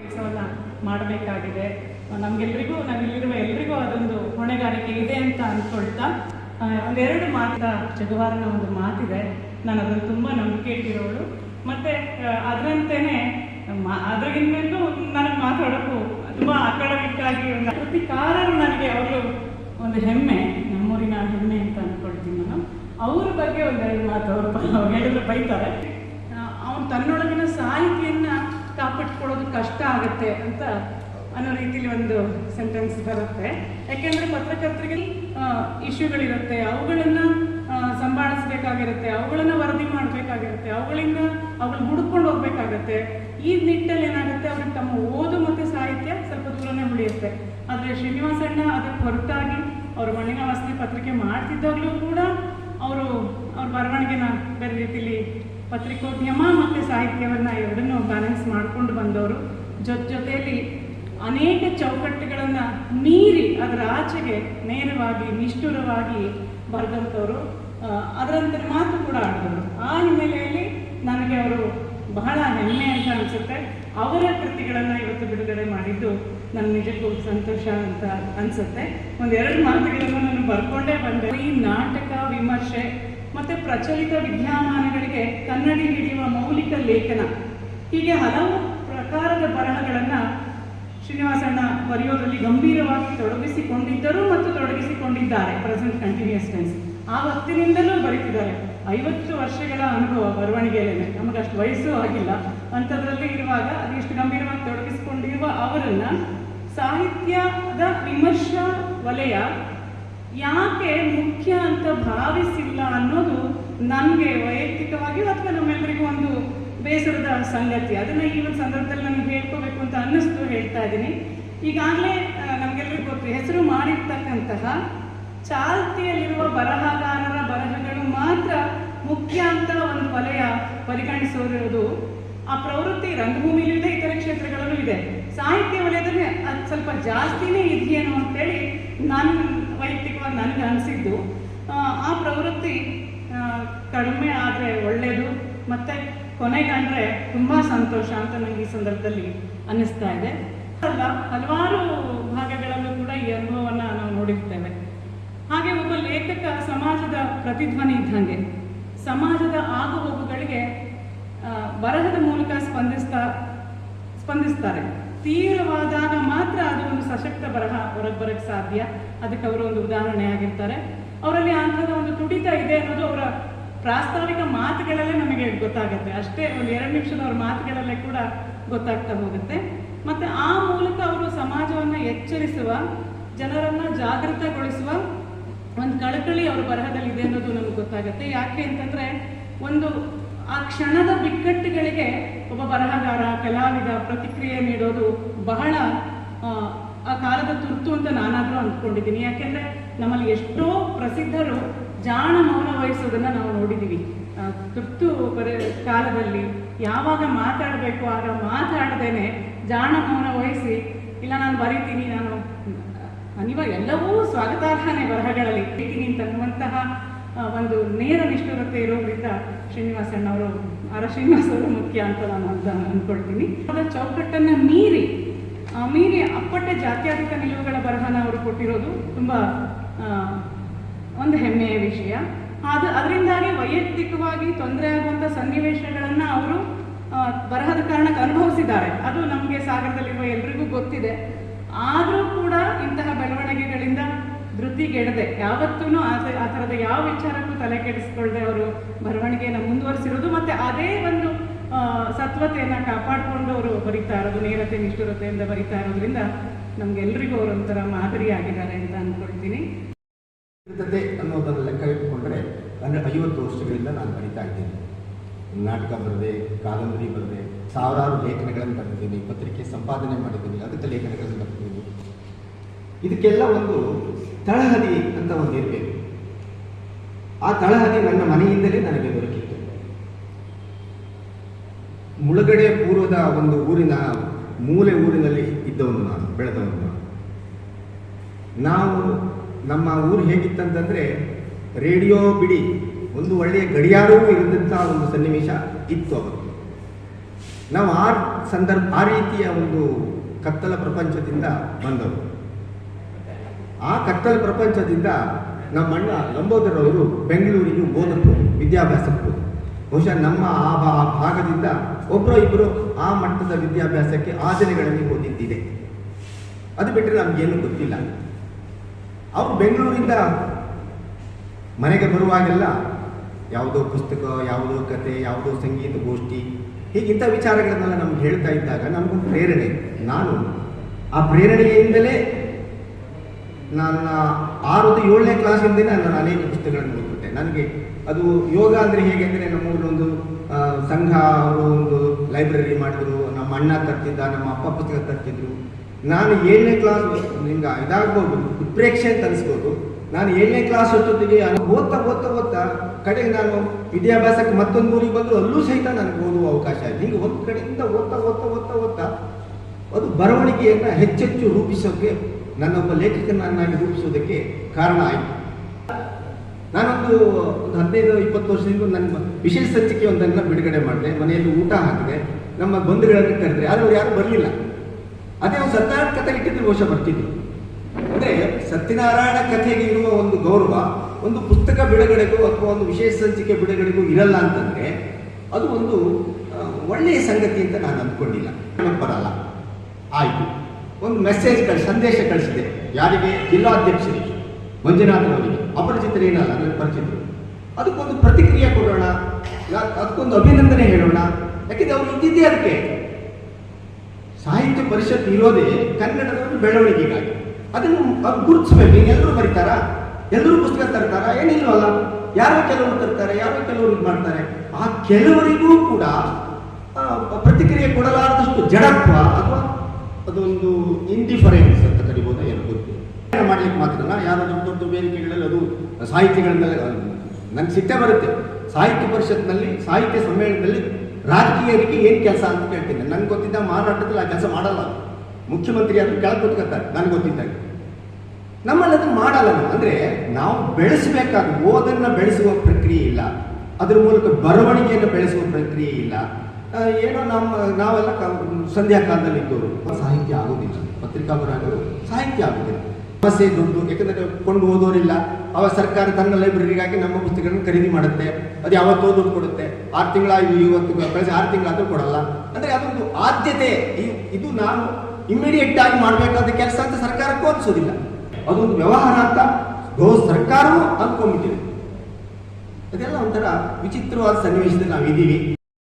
ಕೆಲಸವನ್ನ ಮಾಡಬೇಕಾಗಿದೆ. ನಮ್ಗೆಲ್ರಿಗೂ, ನಾವಿಲ್ಲಿರುವ ಎಲ್ರಿಗೂ ಅದೊಂದು ಹೊಣೆಗಾರಿಕೆ ಇದೆ ಅಂತ ಅನ್ಕೊಳ್ತಾ ಒಂದೆರಡು ಮಾತ ಜಗವಾರನ ಒಂದು ಮಾತಿದೆ. ನಾನು ಅದನ್ನು ತುಂಬ ನಂಬಿಕೆ ಇಟ್ಟಿರೋಳು. ಮತ್ತೆ ಅದರಂತೆಯೇ ಅದ್ರಗಿಂತಲೂ ನನಗೆ ಮಾತಾಡೋಕು ತುಂಬ ಅಕಾಡೆಮಿಕ್ ಆಗಿ ಒಂದು ಕೃತಿಕಾರರು ನನಗೆ ಅವರು ಒಂದು ಹೆಮ್ಮೆ, ನಮ್ಮೂರಿನ ಹೆಮ್ಮೆ ಅಂತ ಅಂದ್ಕೊಳ್ತೀನಿ ನಾನು. ಅವ್ರ ಬಗ್ಗೆ ಒಂದೆರಡು ಮಾತು, ಅವ್ರು ಹೇಳಿದ್ರೆ ಬೈತಾರೆ. ಅವನು ತನ್ನೊಳಗಿನ ಸಾಹಿತಿಯನ್ನ ಕಾಪಾಡ್ಕೊಳ್ಳೋದು ಕಷ್ಟ ಆಗುತ್ತೆ ಅಂತ ಅನ್ನೋ ರೀತಿಲಿ ಒಂದು ಸೆಂಟೆನ್ಸ್ ಬರುತ್ತೆ. ಯಾಕೆಂದ್ರೆ ಪತ್ರಕರ್ತರಿಗೆ ಇಶ್ಯೂಗಳಿರುತ್ತೆ. ಅವುಗಳನ್ನ ಸಂಭಾಳಿಸ್ಬೇಕಾಗಿರುತ್ತೆ. ಅವುಗಳನ್ನ ವರದಿ ಮಾಡಬೇಕಾಗಿರುತ್ತೆ. ಅವುಗಳಿಂದ ಅವುಗಳನ್ನ ಹುಡ್ಕೊಂಡು ಹೋಗ್ಬೇಕಾಗತ್ತೆ. ಈ ನಿಟ್ಟಲ್ಲಿ ಏನಾಗುತ್ತೆ? ಅವ್ರಿಗೆ ತಮ್ಮ ಓದು ಮತ್ತು ಸಾಹಿತ್ಯ ಸ್ವಲ್ಪ ದೂರನೇ ಉಳಿಯುತ್ತೆ. ಆದರೆ ಶ್ರೀನಿವಾಸಣ್ಣ ಅದಕ್ಕೆ ಹೊರತಾಗಿ ಅವರು ಮಣ್ಣಿನ ವಸತಿ ಪತ್ರಿಕೆ ಮಾಡ್ತಿದ್ದಾಗಲೂ ಕೂಡ ಅವರು, ಅವ್ರ ಬರವಣಿಗೆನ ಬೇರೆ ರೀತಿಲಿ ಪತ್ರಿಕೋದ್ಯಮ ಮತ್ತು ಸಾಹಿತ್ಯವನ್ನು ಎರಡನ್ನೂ ಬ್ಯಾಲೆನ್ಸ್ ಮಾಡ್ಕೊಂಡು ಬಂದವರು. ಜೊತೆ ಜೊತೆಯಲ್ಲಿ ಅನೇಕ ಚೌಕಟ್ಟುಗಳನ್ನು ಮೀರಿ ಅದರ ಆಚೆಗೆ ನೇರವಾಗಿ, ನಿಷ್ಠುರವಾಗಿ ಬರೆದಂಥವ್ರು ಅದರಂತೆ ಮಾತು ಕೂಡ ಆಡಿದವರು. ಆ ಹಿನ್ನೆಲೆಯಲ್ಲಿ ನನಗೆ ಅವರು ಬಹಳ ಹೆಮ್ಮೆ ಅಂತ ಅನಿಸುತ್ತೆ. ಅವರ ಕೃತಿಗಳನ್ನು ಇವತ್ತು ಬಿಡುಗಡೆ ಮಾಡಿದ್ದು ನನ್ನ ನಿಜಕ್ಕೂ ಸಂತೋಷ ಅಂತ ಅನಿಸುತ್ತೆ. ಒಂದೆರಡು ಮಾತುಗಳನ್ನು ನಾನು ಬರ್ಕೊಂಡೇ ಬಂದೆ. ಈ ನಾಟಕ, ವಿಮರ್ಶೆ ಮತ್ತೆ ಪ್ರಚಲಿತ ವಿದ್ಯಮಾನಗಳಿಗೆ ಕನ್ನಡಿ ಹಿಡಿಯುವ ಮೌಲಿಕ ಲೇಖನ. ಹೀಗೆ ಹಲವು ಪ್ರಕಾರದ ಬರಹಗಳನ್ನು ಶ್ರೀನಿವಾಸಣ್ಣ ಬರೆಯೋದರಲ್ಲಿ ಗಂಭೀರವಾಗಿ ತೊಡಗಿಸಿಕೊಂಡಿದ್ದರು ಮತ್ತು ತೊಡಗಿಸಿಕೊಂಡಿದ್ದಾರೆ ಪ್ರೆಸೆಂಟ್ ಕಂಟಿನ್ಯೂಸ್ ಟೆನ್ಸ್ ಆ ಹೊತ್ತಿನಿಂದಲೂ ಬರೀತಿದ್ದಾರೆ. ಐವತ್ತು ವರ್ಷಗಳ ಅನುಭವ ಬರವಣಿಗೆಯಲ್ಲೇ. ನಮಗಷ್ಟು ವಯಸ್ಸು ಆಗಿಲ್ಲ. ಅಂಥದ್ರಲ್ಲಿ ಇರುವಾಗ ಅದೆಷ್ಟು ಗಂಭೀರವಾಗಿ ತೊಡಗಿಸಿಕೊಂಡಿರುವ ಅವರನ್ನು ಸಾಹಿತ್ಯದ ವಿಮರ್ಶಾ ವಲಯ ಯಾಕೆ ಮುಖ್ಯ ಅಂತ ಭಾವಿಸಿಲ್ಲ ಅನ್ನೋದು ನನಗೆ ವೈಯಕ್ತಿಕವಾಗಿ ಅಥವಾ ನಮ್ಮೆಲ್ಲರಿಗೂ ಒಂದು ಬೇಸರದ ಸಂಗತಿ. ಅದನ್ನ ಈ ಒಂದು ಸಂದರ್ಭದಲ್ಲಿ ನನಗೆ ಹೇಳ್ಕೋಬೇಕು ಅಂತ ಅನ್ನಿಸ್ತು ಹೇಳ್ತಾ ಇದ್ದೀನಿ. ಈಗಾಗಲೇ ನಮಗೆಲ್ಲರಿಗೂ ಗೊತ್ತು, ಹೆಸರು ಮಾಡಿರ್ತಕ್ಕಂತಹ ಚಾಲ್ತಿಯಲ್ಲಿರುವ ಬರಹಗಾರರ ಬರಹಗಳು ಮಾತ್ರ ಮುಖ್ಯ ಅಂತ ಒಂದು ವಲಯ ಪರಿಗಣಿಸೋದಿರೋದು ಆ ಪ್ರವೃತ್ತಿ ಕ್ಷೇತ್ರಗಳಲ್ಲೂ ಇದೆ. ಸಾಹಿತ್ಯ ವಲಯದಲ್ಲಿ ಅದು ಸ್ವಲ್ಪ ಜಾಸ್ತಿನೇ ಇದೆಯೇನೋ ಅಂತೇಳಿ ನನ್ನ ವೈಯಕ್ತಿಕವಾಗಿ ನನಗೆ ಅನಿಸಿದ್ದು. ಆ ಪ್ರವೃತ್ತಿ ಕಡಿಮೆ ಆದರೆ ಒಳ್ಳೆಯದು ಮತ್ತೆ ಕೊನೆಗಂಡ್ರೆ ತುಂಬ ಸಂತೋಷ ಅಂತ ನನಗೆ ಈ ಸಂದರ್ಭದಲ್ಲಿ ಅನ್ನಿಸ್ತಾ ಇದೆ. ಅಲ್ಲ, ಹಲವಾರು ಭಾಗಗಳಲ್ಲೂ ಕೂಡ ಈ ಅನುಭವವನ್ನು ನಾವು ನೋಡಿರ್ತೇವೆ. ಹಾಗೆ ಒಬ್ಬ ಲೇಖಕ ಸಮಾಜದ ಪ್ರತಿಧ್ವನಿ ಇದ್ದಂಗೆ. ಸಮಾಜದ ಆಗುಹೋಗುಗಳಿಗೆ ಬರಹದ ಮೂಲಕ ಸ್ಪಂದಿಸ್ತಾ ಸ್ಪಂದಿಸ್ತಾರೆ. ತೀವ್ರವಾದಾಗ ಮಾತ್ರ ಅದು ಒಂದು ಸಶಕ್ತ ಬರಹ ಹೊರಗೆ ಬರಕ್ಕೆ ಸಾಧ್ಯ. ಅದಕ್ಕೆ ಅವರು ಒಂದು ಉದಾಹರಣೆ ಆಗಿರ್ತಾರೆ. ಅವರಲ್ಲಿ ಅಂಥದ್ದು ಒಂದು ತುಡಿತ ಇದೆ ಅನ್ನೋದು ಅವರ ಪ್ರಾಸ್ತಾವಿಕ ಮಾತುಗಳಲ್ಲೇ ನಮಗೆ ಗೊತ್ತಾಗುತ್ತೆ. ಅಷ್ಟೇ ಒಂದು ಎರಡು ನಿಮಿಷದ ಅವ್ರ ಮಾತುಗಳಲ್ಲೇ ಕೂಡ ಗೊತ್ತಾಗ್ತಾ ಹೋಗುತ್ತೆ. ಮತ್ತೆ ಆ ಮೂಲಕ ಅವರು ಸಮಾಜವನ್ನು ಎಚ್ಚರಿಸುವ, ಜನರನ್ನ ಜಾಗೃತಗೊಳಿಸುವ ಒಂದು ಕಳಕಳಿ ಅವ್ರ ಬರಹದಲ್ಲಿ ಇದೆ ಅನ್ನೋದು ನಮ್ಗೆ ಗೊತ್ತಾಗುತ್ತೆ. ಯಾಕೆ ಅಂತಂದ್ರೆ ಒಂದು ಆ ಕ್ಷಣದ ಬಿಕ್ಕಟ್ಟುಗಳಿಗೆ ಒಬ್ಬ ಬರಹಗಾರ ಕಲಾವಿದ ಪ್ರತಿಕ್ರಿಯೆ ನೀಡೋದು ಬಹಳ ಆ, ಕಾಲದ ತುರ್ತು ಅಂತ ನಾನಾದರೂ ಅಂದ್ಕೊಂಡಿದ್ದೀನಿ. ಯಾಕೆಂದ್ರೆ ನಮ್ಮಲ್ಲಿ ಎಷ್ಟೋ ಪ್ರಸಿದ್ಧರು ಜಾಣ ಮೌನ ವಹಿಸೋದನ್ನ ನಾವು ನೋಡಿದ್ದೀವಿ ಆ, ತುರ್ತು ಕಾಲದಲ್ಲಿ ಯಾವಾಗ ಮಾತಾಡಬೇಕು ಆಗ ಮಾತಾಡದೇನೆ ಜಾಣ ಮೌನ ವಹಿಸಿ ಇಲ್ಲ ನಾನು ಬರೀತೀನಿ ನಾನು ಅನಿವಾರ್ಯ ಎಲ್ಲವೂ ಸ್ವಾಗತಾರ್ಹನೇ ಬರಹಗಳಲ್ಲಿ. ಬರೀತೀನಿ ಒಂದು ನೇರ ನಿಷ್ಠುರತೆ ಇರೋದ್ರಿಂದ ಶ್ರೀನಿವಾಸಣ್ಣ ಅವರು ಆರ್ ಶ್ರೀನಿವಾಸ್ ಅವರು ಮುಖ್ಯ ಅಂತ ನಾನು ಅಂತ ಅಂದ್ಕೊಳ್ತೀನಿ ಅವರ ಚೌಕಟ್ಟನ್ನು ಮೀರಿ ಮೀರಿ ಅಪ್ಪಟ್ಟೆ ಜಾತ್ಯತೀತ ನಿಲುವುಗಳ ಬರಹನ ಅವರು ಕೊಟ್ಟಿರೋದು ತುಂಬ ಒಂದು ಹೆಮ್ಮೆಯ ವಿಷಯ. ಅದು ಅದರಿಂದಾಗಿ ವೈಯಕ್ತಿಕವಾಗಿ ತೊಂದರೆ ಆಗುವಂಥ ಸನ್ನಿವೇಶಗಳನ್ನು ಅವರು ಬರಹದ ಕಾರಣಕ್ಕೆ ಅನುಭವಿಸಿದ್ದಾರೆ. ಅದು ನಮಗೆ ಸಾಗರದಲ್ಲಿರುವ ಎಲ್ರಿಗೂ ಗೊತ್ತಿದೆ. ಆದರೂ ಕೂಡ ಇಂತಹ ಬೆಳವಣಿಗೆಗಳಿಂದ ಧೃತಿಗೆಡದೆ ಯಾವತ್ತೂ ಆ ಥರದ ಯಾವ ವಿಚಾರಕ್ಕೂ ತಲೆ ಕೆಡಿಸ್ಕೊಳ್ಳದೆ ಅವರು ಬರವಣಿಗೆಯನ್ನು ಮುಂದುವರಿಸಿರೋದು ಮತ್ತೆ ಅದೇ ಒಂದು ಸತ್ವತೆಯನ್ನು ಕಾಪಾಡಿಕೊಂಡು ಅವರು ಬರೀತಾ ಇರೋದು, ನೇರತೆ, ನಿಷ್ಠುರತೆಯಿಂದ ಬರೀತಾ ಇರೋದ್ರಿಂದ ನಮ್ಗೆಲ್ರಿಗೂ ಅವರು ಒಂಥರ ಮಾದರಿಯಾಗಿದ್ದಾರೆ ಅಂತ ಅಂದ್ಕೊಳ್ತೀನಿ ಲೆಕ್ಕ ಇಟ್ಟುಕೊಂಡ್ರೆ ಅಂದರೆ ಐವತ್ತು ವರ್ಷಗಳಿಂದ ನಾನು ಬರಿತಾ ಇದ್ದೀನಿ. ನಾಟಕ ಬರೆದೆ, ಕಾದಂಬರಿ ಬರೆದೆ, ಸಾವಿರಾರು ಲೇಖನಗಳನ್ನು ಬರೆದಿದ್ದೀನಿ, ಪತ್ರಿಕೆ ಸಂಪಾದನೆ ಮಾಡಿದ್ದೀನಿ ಅದಕ್ಕೆ ಲೇಖನಗಳನ್ನು ಬರೆದಿದ್ದೀನಿ. ಇದಕ್ಕೆಲ್ಲ ಒಂದು ತಳಹದಿ ಅಂತ ಒಂದು ಇರಬೇಕು. ಆ ತಳಹದಿ ನನ್ನ ಮನೆಯಿಂದಲೇ ನನಗೆ ದೊರಕಿತ್ತು. ಮುಳುಗಡೆ ಪೂರ್ವದ ಒಂದು ಊರಿನ ಮೂಲೆ ಊರಿನಲ್ಲಿ ಇದ್ದವನು ನಾನು, ಬೆಳೆದವನು ನಾನು. ನಾವು ನಮ್ಮ ಊರು ಹೇಗಿತ್ತಂತಂದ್ರೆ ರೇಡಿಯೋ ಬಿಡಿ, ಒಂದು ಒಳ್ಳೆಯ ಗಡಿಯಾರವೂ ಇರದಂತಹ ಒಂದು ಸನ್ನಿವೇಶ ಇತ್ತು ಅವತ್ತು. ನಾವು ಆ ಸಂದರ್ಭ, ಆ ರೀತಿಯ ಒಂದು ಕತ್ತಲ ಪ್ರಪಂಚದಿಂದ ಬಂದವರು ಆ ಕತ್ತಲ ಪ್ರಪಂಚದಿಂದ ನಮ್ಮ ಅಣ್ಣ ಲಂಬೋದರ್ ಅವರು ಬೆಂಗಳೂರಿಗೆ ಓದಕ್ಕೂ ವಿದ್ಯಾಭ್ಯಾಸಕ್ಕೂ. ಬಹುಶಃ ನಮ್ಮ ಆ ಭಾಗದಿಂದ ಒಬ್ಬರು ಇಬ್ಬರು ಆ ಮಟ್ಟದ ವಿದ್ಯಾಭ್ಯಾಸಕ್ಕೆ ಆ ದಿನಗಳಲ್ಲಿ ಓದಿದ್ದಿದೆ ಅದು ಬಿಟ್ಟರೆ ನಮಗೇನು ಗೊತ್ತಿಲ್ಲ. ಅವರು ಬೆಂಗಳೂರಿಂದ ಮನೆಗೆ ಬರುವಾಗೆಲ್ಲ ಯಾವುದೋ ಪುಸ್ತಕ, ಯಾವುದೋ ಕತೆ, ಯಾವುದೋ ಸಂಗೀತ ಗೋಷ್ಠಿ ಹೀಗಿಂಥ ವಿಚಾರಗಳನ್ನೆಲ್ಲ ನಮ್ಗೆ ಹೇಳ್ತಾ ಇದ್ದಾಗ ನಮಗೊಂದು ಪ್ರೇರಣೆ. ನಾನು ಆ ಪ್ರೇರಣೆಯಿಂದಲೇ ನನ್ನ ಆರದು ಏಳನೇ ಕ್ಲಾಸಿಂದನೇ ನಾನು ಅನೇಕ ಪುಸ್ತಕಗಳನ್ನು ಓದ್ಬಿಟ್ಟೆ ನನಗೆ ಅದು ಯೋಗ ಅಂದರೆ ಹೇಗೆ ಅಂದರೆ ನಮ್ಮೂರಲ್ಲೊಂದು ಊರಿನೊಂದು ಸಂಘ ಅವರು ಒಂದು ಲೈಬ್ರರಿ ಮಾಡಿದ್ರು, ನಮ್ಮ ಅಣ್ಣ ತರ್ತಿದ್ದ, ನಮ್ಮ ಅಪ್ಪ ಪುಸ್ತಕ ತರ್ತಿದ್ರು. ನಾನು ಏಳನೇ ಕ್ಲಾಸ್ ನಿಮ್ಗೆ ಇದಾಗ್ಬೋದು ಉತ್ಪ್ರೇಕ್ಷೆ ಅಂತ ಅನಿಸ್ಬೋದು. ನಾನು ಏಳನೇ ಕ್ಲಾಸ್ ಹೊತ್ತೊತ್ತಿಗೆ ಓದ್ತಾ ಓದ್ತಾ ಓದ್ತಾ ಕಡೆಗೆ ನಾನು ವಿದ್ಯಾಭ್ಯಾಸಕ್ಕೆ ಮತ್ತೊಂದು ಊರಿಗೆ ಬಂದರೂ, ಅಲ್ಲೂ ಸಹಿತ ನನಗೆ ಓದುವ ಅವಕಾಶ ಆಯಿತು ಹೀಗೆ ಒಂದು ಕಡೆಯಿಂದ ಓದ್ತಾ ಓದ್ತಾ ಓದ್ತಾ ಓದ್ತಾ ಅದು ಬರವಣಿಗೆಯನ್ನು ಹೆಚ್ಚೆಚ್ಚು ರೂಪಿಸೋಕ್ಕೆ ನನ್ನೊಬ್ಬ ಲೇಖಕನನ್ನಾಗಿ ರೂಪಿಸೋದಕ್ಕೆ ಕಾರಣ ಆಯಿತು. ನಾನೊಂದು ಒಂದು ಹದಿನೈದು, ಇಪ್ಪತ್ತು ವರ್ಷದಿಂದ ನನ್ನ ವಿಶೇಷ ಸಂಚಿಕೆ ಒಂದನ್ನು ಬಿಡುಗಡೆ ಮಾಡಿದೆ. ಮನೆಯಲ್ಲಿ ಊಟ ಹಾಕಿದೆ. ನಮ್ಮ ಬಂಧುಗಳನ್ನು ಕರೆದ್ರೆ, ಆದರೆ ಯಾರು ಬರಲಿಲ್ಲ. ಅದೇ ಒಂದು ಸತ್ಯನಾರಾಯಣ ಕಥೆ ಇಟ್ಟಿದ್ರೆ ಬಹುಶಃ ಬರ್ತಿದ್ರು ಅಂದರೆ ಸತ್ಯನಾರಾಯಣ ಕಥೆಗೆ ಇರುವ ಒಂದು ಗೌರವ, ಒಂದು ಪುಸ್ತಕ ಬಿಡುಗಡೆಗೂ ಅಥವಾ ಒಂದು ವಿಶೇಷ ಸಂಚಿಕೆ ಬಿಡುಗಡೆಗೂ ಇರಲ್ಲ ಅಂತಂದರೆ, ಅದು ಒಂದು ಒಳ್ಳೆಯ ಸಂಗತಿ ಅಂತ ನಾನು ಅಂದ್ಕೊಂಡಿಲ್ಲ. ಬರಲ್ಲ ಆಯಿತು. ಒಂದು ಮೆಸೇಜ್ ಕಳಿಸಿ, ಸಂದೇಶ ಕಳಿಸಿದೆ. ಯಾರಿಗೆ? ಜಿಲ್ಲಾಧ್ಯಕ್ಷರಿಗೆ. ಮಂಜುನಾಥನವರಿಗೆ ಅಪರಿಚಿತರೇನಲ್ಲ ನನಗೆ ಪರಿಚಿತರು. ಅದಕ್ಕೊಂದು ಪ್ರತಿಕ್ರಿಯೆ ಕೊಡೋಣ. ಅದಕ್ಕೊಂದು ಅಭಿನಂದನೆ ಹೇಳೋಣ. ಯಾಕೆಂದ್ರೆ ಅವ್ರು ಇದ್ದಿದ್ದೇ ಅದಕ್ಕೆ. ಸಾಹಿತ್ಯ ಪರಿಷತ್ ಇರೋದೇ ಕನ್ನಡದ ಒಂದು ಬೆಳವಣಿಗೆಗಾಗಿ. ಅದನ್ನು ಅದು ಗುರುತಿಸ್ಬೇಕು. ಎಲ್ಲರೂ ಬರೀತಾರಾ? ಎಲ್ಲರೂ ಪುಸ್ತಕ ತರ್ತಾರ? ಏನಿಲ್ವಲ್ಲ ಯಾರೋ ಕೆಲವರು ತರ್ತಾರೆ, ಯಾರೋ ಕೆಲವರು ಇದು ಮಾಡ್ತಾರೆ. ಆ ಕೆಲವರಿಗೂ ಕೂಡ ಪ್ರತಿಕ್ರಿಯೆ ಕೊಡಲಾರದಷ್ಟು ಜಡತ್ವ ಅಥವಾ ಅದೊಂದು ಇಂಡಿಫರೆನ್ಸ್ ಅಂತ ಕರಿಬೋದು, ಏನು ಗೊತ್ತಿಲ್ಲ. ಮಾಡಲಿಕ್ಕೆ ಮಾತ್ರ ಯಾರೋ ದೊಡ್ಡ ದೊಡ್ಡ ವೇದಿಕೆಗಳಲ್ಲಿ ಅದು ಸಾಹಿತ್ಯಗಳನ್ನೆಲ್ಲ ನನಗೆ ಸಿಟ್ಟೆ ಬರುತ್ತೆ. ಸಾಹಿತ್ಯ ಪರಿಷತ್ನಲ್ಲಿ, ಸಾಹಿತ್ಯ ಸಮ್ಮೇಳನದಲ್ಲಿ ರಾಜಕೀಯರಿಗೆ ಏನು ಕೆಲಸ ಅಂತ ಕೇಳ್ತೀನಿ. ನನ್ಗೆ ಗೊತ್ತಿದ್ದ ಮಾರಾಟದಲ್ಲಿ ಆ ಕೆಲಸ ಮಾಡಲ್ಲ ಮುಖ್ಯಮಂತ್ರಿ ಅದು ಕೆಳಗೆ ಕೂತ್ಕೊತಾರೆ, ನನಗೆ ಗೊತ್ತಿದ್ದಾಗ ನಮ್ಮಲ್ಲಿ ಅದನ್ನು ಮಾಡಲ್ಲ ಅಂದರೆ ನಾವು ಬೆಳೆಸಬೇಕಾದ, ಓದನ್ನು ಬೆಳೆಸುವ ಪ್ರಕ್ರಿಯೆ ಇಲ್ಲ. ಅದರ ಮೂಲಕ ಬರವಣಿಗೆಯನ್ನು ಬೆಳೆಸುವ ಪ್ರಕ್ರಿಯೆ ಇಲ್ಲ. ಏನೋ ನಮ್ಮ ನಾವೆಲ್ಲ ಸಂಧ್ಯಾ ಕಾಲದಲ್ಲಿ ಇದ್ದವರು. ಸಾಹಿತ್ಯ ಆಗೋದಿಲ್ಲ. ಪತ್ರಿಕಾ ಬರಹಗಳು ಸಾಹಿತ್ಯ ಆಗೋದಿಲ್ಲ. ಸಮಸ್ಯೆ ದುಡ್ಡು ಯಾಕಂದರೆ ಕೊಂಡು ಓದೋರಿಲ್ಲ. ಅವ ಸರ್ಕಾರ ತನ್ನ ಲೈಬ್ರರಿಗಾಗಿ ನಮ್ಮ ಪುಸ್ತಕಗಳನ್ನು ಖರೀದಿ ಮಾಡುತ್ತೆ. ಅದು ಯಾವತ್ತೋ ದುಡ್ಡು ಕೊಡುತ್ತೆ. ಆರು ತಿಂಗಳಾಗಿ ಇವತ್ತು ಕಳಿಸಿ ಆರು ತಿಂಗಳಾದರೂ ಕೊಡಲ್ಲ. ಅಂದರೆ ಅದೊಂದು ಆದ್ಯತೆ. ಇದು ನಾನು ಇಮಿಡಿಯೇಟ್ ಆಗಿ ಮಾಡಬೇಕಾದ ಕೆಲಸ ಅಂತ ಸರ್ಕಾರಕ್ಕೂ ಅನಿಸೋದಿಲ್ಲ. ಅದೊಂದು ವ್ಯವಹಾರ ಅಂತ ಗೋ ಸರ್ಕಾರವೂ ಅಂದ್ಕೊಂಡ್ಬಿಟ್ಟಿದೆ ಅದೆಲ್ಲ ಒಂಥರ ವಿಚಿತ್ರವಾದ ಸನ್ನಿವೇಶದಲ್ಲಿ ನಾವಿದ್ದೀವಿ.